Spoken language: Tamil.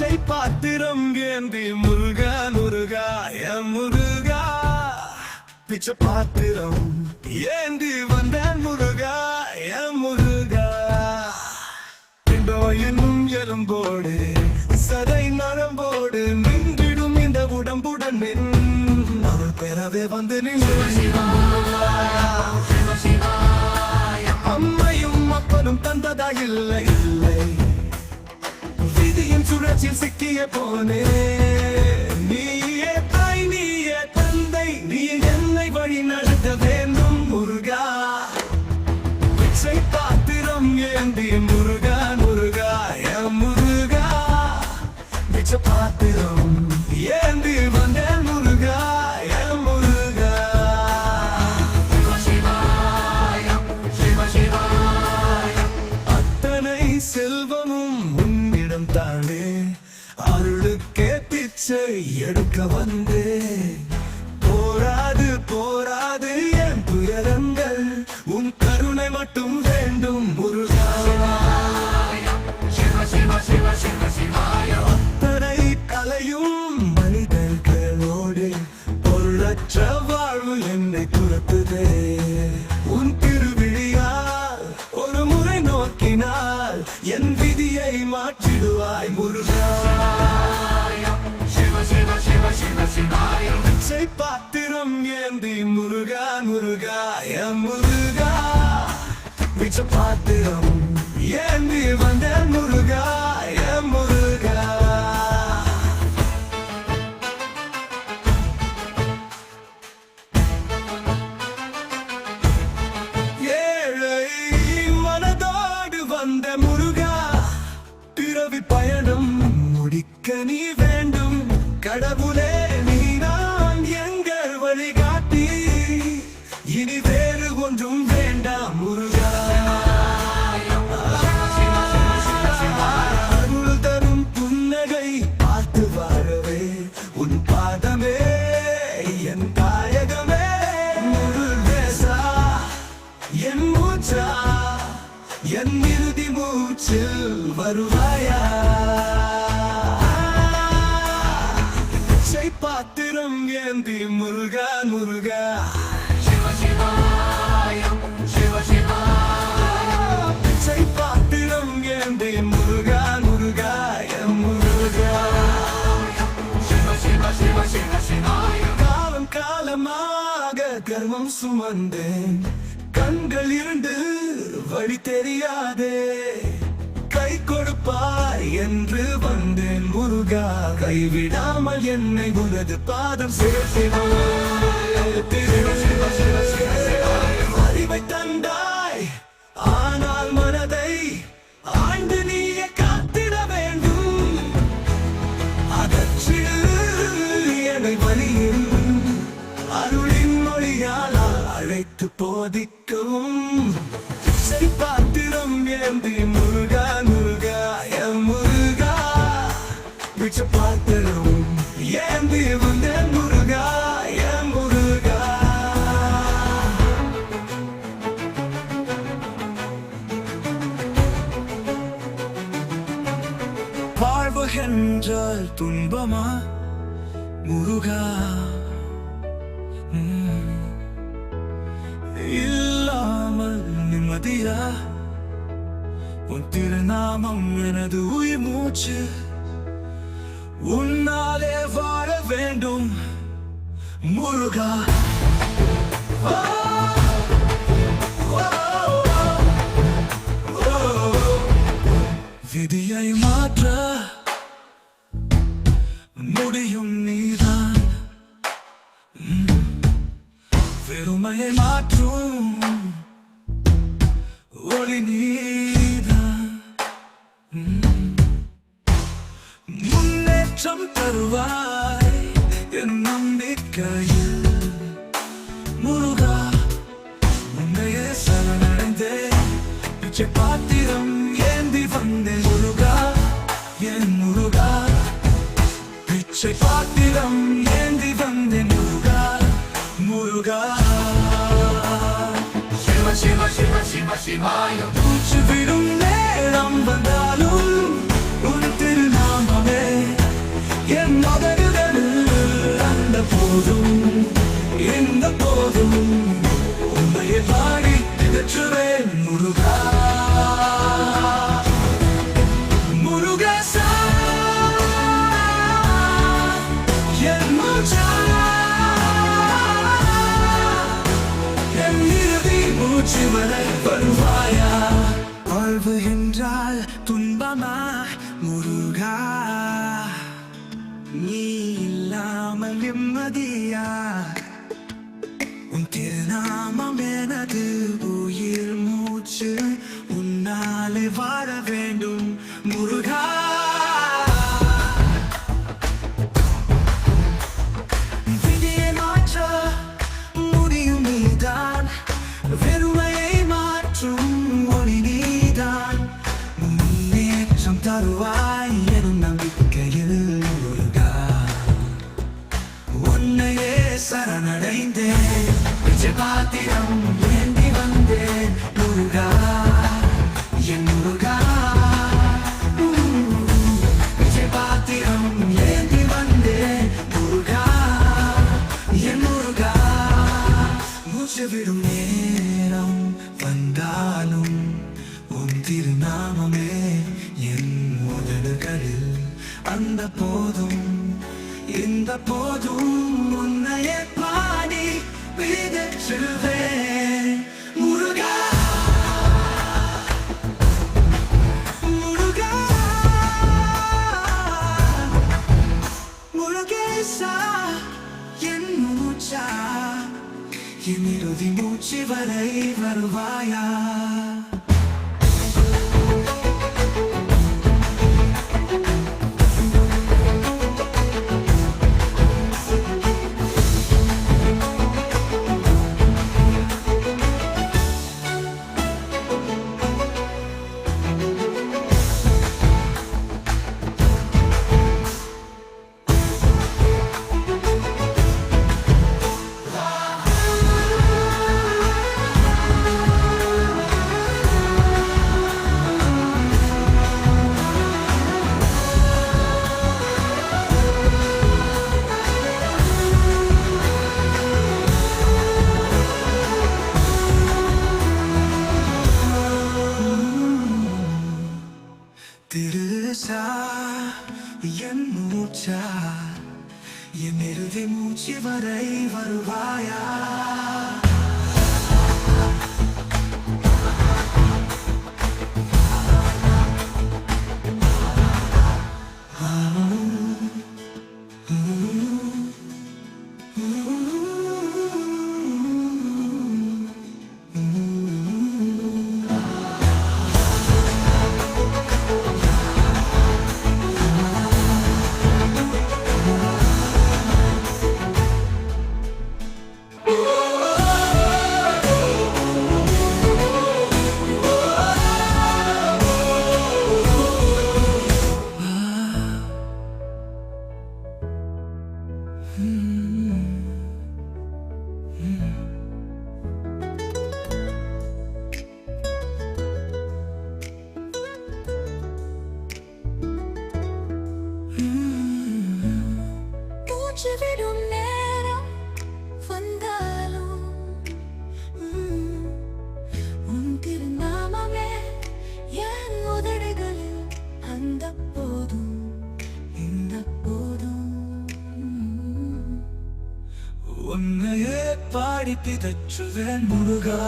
பிச்சை பாத்திரம் ஏந்தி முருகா முருகா என் முருகா. பிச்சை பாத்திரம் ஏந்தி வந்தேன் முருகா என் முருகா. என்னும் எலும்போடு சதை நரம்போடு நின்றிடும் இந்த உடம்புடன் நின். அவள் பெறவே வந்து நின்று. அம்மையும் அப்பனும் தந்ததா இல்லை இல்லை. சுழற்சியில் சிக்கிய போனே. நீயே தாய் நீயே தந்தை நீ என்னை வழி நடத்த வேண்டும் முருகா. பிச்சை பாத்திரம் ஏந்தி முருகா முருகா என் முருகா. பிச்சை பாத்திரம் பிச்சை எடுக்க வந்தே. போராது போராது என் துயரங்கள். உன் கருணை மட்டும் வேண்டும் முருகா அத்தனை கலையும் மனிதர்களோடு. பொருளற்ற வாழ்வு என்னை துரத்துதே. உன் திருவிழியால் ஒரு முறை நோக்கினால் என் விதியை மாற்றிடுவாய் முருகா பிச்சை பாத்திரம் ஏந்தி முருகா முருகா என் முருகா. பிச்சை பாத்திரம் ஏந்தி வந்த முருகா என் முருகா. மூச்சில் வருவாயா? பாத்திரம் ஏந்தி முருகா முருகா. காலம் காலமாக கர்மம் சுமந்தேன். கண்கள் இரண்டு வழி தெரியாதே. என்று வந்தேன் முருகா. கைவிடாமல் என்னை உனது பாதம் அறிவை தந்தாய். ஆனால் மனதை ஆண்டு நீய காத்திட வேண்டும். அகற்றிடு என்னை வழியில் அருளின் மொழியால் அழைத்து போதிக்கவும் முருகா mm. இல்லாமல் நிம்மதியா? உன் திருநாமம் எனது உயிர் மூச்சு. உன்னாலே வாழ வேண்டும். முருகா. Oh முன்னேற்றம் தருவாய் என் நம்பிக்கையில். முருகா உன்னையே சரணடைந்தேன். பிச்சை பாத்திரம் ஏந்தி வந்தேன். முருகா என் முருகா? பிச்சை பாத்திரம் ஏந்தி வந்தேன். முருகா முருகா. சிவ சிவ சிவ சிவ சிவாய. மூச்சு விடும் நேரம் வந்தாலும் போதும் இந்த போதும் உண்மையை பாடி திகற்றுவேன் முருகா. முருகேசா என் மூச்சா என் இறுதி மூச்சு வரை வருவாயா? வாழ்வு இல்லாமல் உன் திருநாமம் எனது உயிர் மூச்சு. உன்னாலே வாழ வேண்டும் முருகா. விதியை பாத்திரம் ஏந்தி வந்தேன் முருகா என் முருகா உம். பாத்திரம் ஏந்தி வந்தேன் முருகா என் முருகா மூச்சு விடும் நேரம் வந்தாலும் உன் திருநாமமே என் முதல்களில் அந்த போதும் இந்த போதும் உன்னையே பாடி பிதற்றுவேன் முருகா. முருகா. முருகேசா என் மூச்சா. என் இறுதி மூச்சு வரை வருவாயா? திருசா என் மூச்சா? என் இறுதி மூச்சு வரை வருவாயா? பாடி பிதற்றுவேன் முருகா.